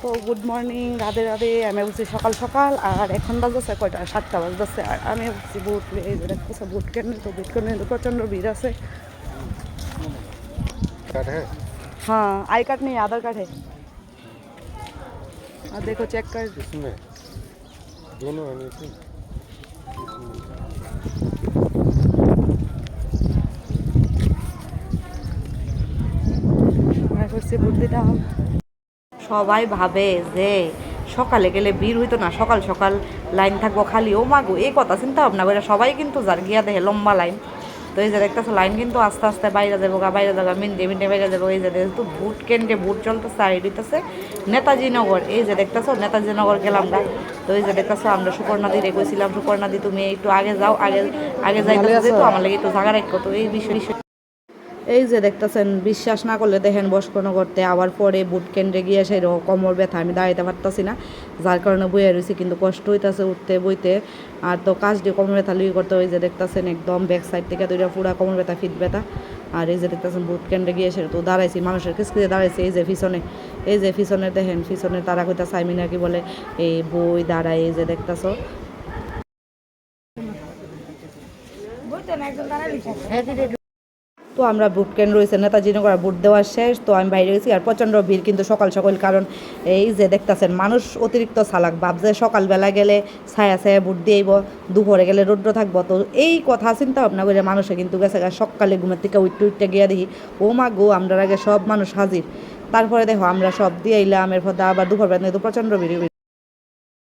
তো good morning Radhe Radhe আমি বলছি সকাল সকাল আর এখন বাজতেছে কয়টা সাতটা বাজতেছে আর আমি বলছি বুট এই যে দেখতেছে বুট কেন তো বুট কেন প্রচণ্ড ভিড় আছে कार्ड है हाँ आई कार्ड नहीं आधार कार्ड है और देखो चेक कर इसमें दोनों है नीचे मैं করছি বুট দিলাম সবাই ভাবে যে সকালে গেলে ভিড় হইতো না সকাল সকাল লাইন থাকব খালি। ও মাগো এই কথা চিন্তা ভাবনা করে সবাই কিন্তু যার গিয়া দেখে লম্বা লাইন। তো এই যে দেখতেছো লাইন কিন্তু আস্তে আস্তে বাইরে যাব গা বাইরে যাব মিনিটে মিনিটে বাইরে যাব এই যে যেহেতু ভোট কেন্দ্রে ভোট চলতেছে আর দিতেছে নেতাজি নগর এই যে দেখতেছো নেতাজি নগর গেলাম গা। তো এই যে দেখতেছো আমরা সুপর্ণাদি রেখেছিলাম সুপর্ণাদি তুমি একটু আগে যাও আগে আগে যাইতেছো যেহেতু আমার লাগে একটু জায়গা রাখো তো এই বিষয় এই যে দেখতেছেন, বিশ্বাস না করলে দেখেন বসকন করতে, আবার পরে বুট কেন্দ্রে গিয়ে সেই কোমর ব্যথা, আমি দাঁড়াইতে পারতাছি না। যার কারণে বইয়ে রয়েছি কিন্তু কষ্ট হইতাছে উঠতে, বইতে। আর তো কাজ দিয়ে কোমর ব্যথা লুই করতে, ওই যে দেখতেছেন একদম ব্যাক সাইড থেকে দুইটা পুরা কোমর ব্যথা ফিট ব্যথা। আর এই যে দেখতেছেন বুট কেন্দ্রে গিয়ে সে তো দাঁড়াইছি, মানুষের কিসকিতে দাঁড়াইছে, এই যে পিছনে। এই যে পিছনে দেখেন, পিছনে তারা কইতা সাইমিনা কি বলে, এই বই দাঁড়ায়, এই যে দেখতেছো। তো আমরা বুট কেন্দ্র রয়েছে নেতাজি নগর বুট দেওয়া শেষ। তো আমি বাইরে গেছি, আর প্রচণ্ড ভিড় কিন্তু সকাল সকাল, কারণ এই যে দেখতেছেন, মানুষ অতিরিক্ত চালাক ভাবছে সকালবেলা গেলে ছায়া ছায়া বুট দিয়েইব, দুপুরে গেলে রৌদ্র থাকব। তো এই কথা চিন্তা ভাবনা করে মানুষে কিন্তু গেছে সকালে ঘুমের থেকে উঠতে উঠতে গিয়ে দেখি, ও মা গো আমরা আগে সব মানুষ হাজির। তারপরে দেখো, আমরা সব দিয়ে এলাম, এরপর আবার দুপুর বেলা প্রচণ্ড ভিড়।